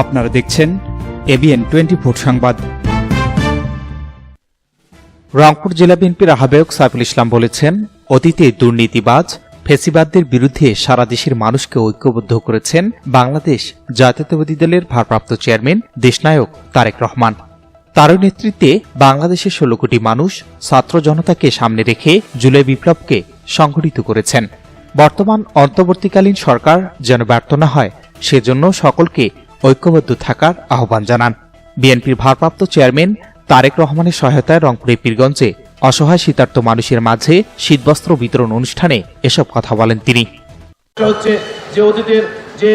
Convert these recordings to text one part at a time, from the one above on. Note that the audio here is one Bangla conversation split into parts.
আপনারা দেখছেন এবিএন টোয়েন্টি ফোর সংবাদ। রংপুর জেলা বিএনপির আহ্বায়ক সাইফুল ইসলাম বলেছেন, অতীতে দুর্নীতিবাজ, ফেসিবাদদের বিরুদ্ধে সারা দেশের মানুষকে ঐক্যবদ্ধ করেছেন বাংলাদেশ জাতীয়তাবাদী দলের ভারপ্রাপ্ত চেয়ারম্যান দেশনায়ক তারেক রহমান। তার নেতৃত্বে বাংলাদেশের ষোলো কোটি মানুষ ছাত্র জনতাকে সামনে রেখে জুলাই বিপ্লবকে সংগঠিত করেছেন। বর্তমান অন্তর্বর্তীকালীন সরকার যেন ব্যর্থ না হয়, সেজন্য সকলকে ঐক্যবদ্ধ থাকার আহ্বান জানান। বিএনপির ভারপ্রাপ্ত চেয়ারম্যান তারেক রহমানের সহায়তায় রংপুরের পীরগঞ্জে অসহায় শীতার্থ মানুষের মাঝে শীতবস্ত্র বিতরণ অনুষ্ঠানে এসব কথা বলেন তিনি। হচ্ছে যে অতীতের যে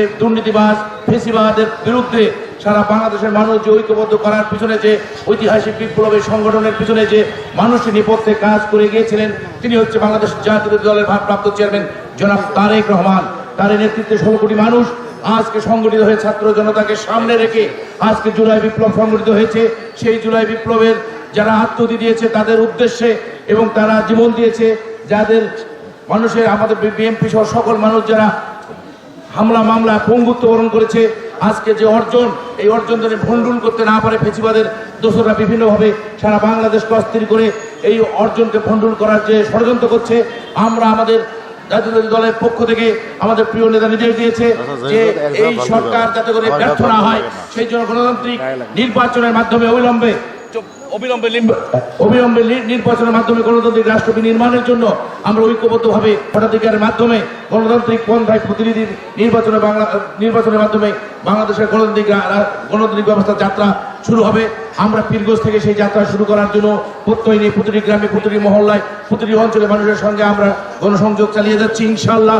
ফেসিবাদের বিরুদ্ধে সারা বাংলাদেশের মানুষ যে ঐক্যবদ্ধ করার পিছনে যে ঐতিহাসিক বিপ্লবের সংগঠনের পিছনে যে মানুষের নিপথ্যে কাজ করে গিয়েছিলেন, তিনি হচ্ছে বাংলাদেশ জাতীয় দলের ভারপ্রাপ্ত চেয়ারম্যান জনাব তারেক রহমান। তার নেতৃত্বে ষোলো কোটি মানুষ আজকে সংগঠিত হয়ে ছাত্র জনতাকে সামনে রেখে আজকে জুলাই বিপ্লব সংগঠিত হয়েছে। সেই জুলাই বিপ্লবের যারা আত্মহতি দিয়েছে তাদের উদ্দেশ্যে এবং তারা জীবন দিয়েছে, যাদের মানুষের আমাদের বিএনপি সহ সকল মানুষ যারা হামলা মামলা পঙ্গুত্ব বরণ করেছে আজকে যে অর্জন, এই অর্জন যদি ভণ্ডুল করতে না পারে ফেঁচিবাদের দোষরা বিভিন্নভাবে সারা বাংলাদেশকে অস্থির করে এই অর্জনকে ভণ্ডুল করার যে ষড়যন্ত্র করছে, আমরা আমাদের জাতীয় দলের পক্ষ থেকে আমাদের প্রিয় নেতা নির্দেশ দিয়েছে যে এই সরকার যাতে করে ব্যর্থ না হয়, সেই জন্য গণতান্ত্রিক নির্বাচনের মাধ্যমে অবিলম্বে অবিলম্বে লিম্ব- অবিলম্বে নির্বাচনের মাধ্যমে গণতান্ত্রিক রাষ্ট্রটি নির্মাণের জন্য আমরা ঐক্যবদ্ধভাবে ভোটাধিকারের মাধ্যমে গণতান্ত্রিক পন্থায় প্রতিনিধি নির্বাচনে বাংলা নির্বাচনের মাধ্যমে বাংলাদেশের গণতান্ত্রিক গণতান্ত্রিক ব্যবস্থার যাত্রা শুরু হবে। আমরা পীরগঞ্জ থেকে সেই যাত্রা শুরু করার জন্য প্রত্যয় নিয়ে প্রতিটি গ্রামে প্রতিটি মহল্লায় প্রতিটি অঞ্চলে মানুষের সঙ্গে আমরা গণসংযোগ চালিয়ে যাচ্ছি ইনশাআল্লাহ।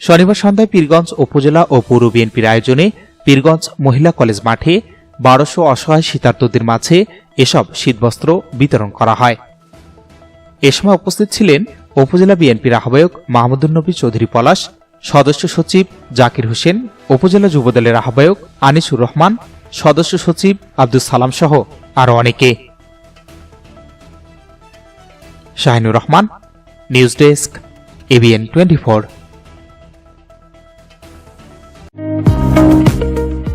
শনিবার সন্ধ্যায় পীরগঞ্জ উপজেলা ও পৌর বিএনপির আয়োজনে পীরগঞ্জ মহিলা কলেজ মাঠে বারোশো অসহায় শীতার্থদের মাঝে এসব শীতবস্ত্র বিতরণ করা হয়। এ সময় উপস্থিত ছিলেন উপজেলা বিএনপির আহ্বায়ক মাহমুদুল নবী চৌধুরী পলাশ, সদস্য সচিব জাকির হোসেন, উপজেলা যুবদলের আহ্বায়ক আনিসুর রহমান, সদস্য সচিব আব্দুল সালাম সহ আরও অনেকে। Shahinur Rahman, news desk, ABN twenty